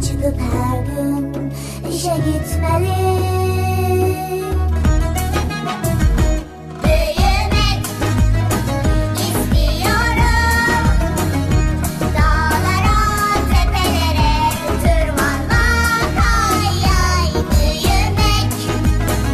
çıkıp her gün işe gitmeliyim